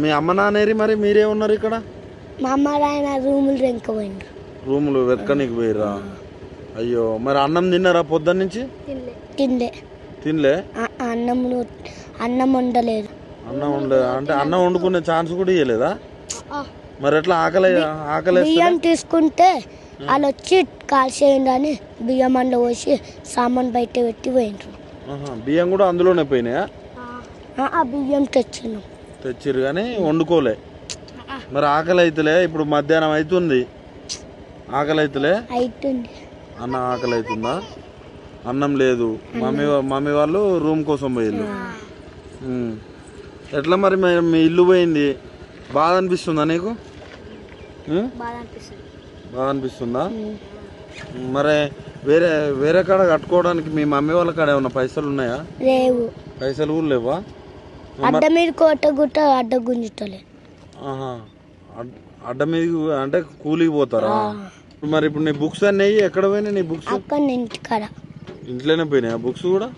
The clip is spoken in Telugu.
మీ అమ్మ నాన్నేరి మరి మీరే ఉన్నారు ఇక్కడ? మా అమ్మ ఆయన రూములు రెంకపోయిండ్రు రూములు వెతకనికి పోయిరా అయ్యో మరి అన్నం తిన్నారా పొద్దున్న నుంచి? తినలే. ఆ- ఆ అన్నం అన్నం వండలేదు. అన్నం వండే అంటే అన్నం వండుకునే ఛాన్స్ కూడా ఇవ్వలేదా మరి ఎట్లా ఆకలి ఆకలి బియ్యం తీసుకుంటే వాళ్ళు వచ్చి కాల్చేయండి అని బియ్యం అందులో పోసి సామాన్ బయట పెట్టి పోయిండ్రు బియ్యం కూడా అందులోనే పోయినాయా? ఆ, ఆ బియ్యం తెచ్చినాం తెచ్చిర్రు కానీ వండుకోలే. మరి ఆకలి అయితలే ఇప్పుడు మధ్యాహ్నం అవుతుంది ఆకలి అయితలే అవుతుంది అన్న ఆకలి అవుతుందా అన్నం లేదు. మమ్మీ మమ్మీ వాళ్ళు రూమ్ కోసం పోయిల్లు. ఎట్లా మరి మీ- ఇల్లు పోయింది? బాధ అనిపిస్తుందా నీకు? బాధ అనిపిస్తుందా. మరి వేరే వేరే కాడ కట్టుకోవడానికి మీ మమ్మీ వాళ్ళ కాడ ఏమన్నా పైసలు ఉన్నాయా? పైసలు కూడా లేవా? అడ్డ మీద కోట గుట్ట అడ్డ. అడ్- అడ్డ మీద అంటే కూలికి పోతారా? మరి ఇప్పుడు నీ బుక్స్ అన్నీ ఎక్కడ పోయినాయి? నీ బుక్స్? అక్కడ ఇంటికాడ. ఇంట్లోనే పోయినాయి ఆ బుక్స్ కూడా?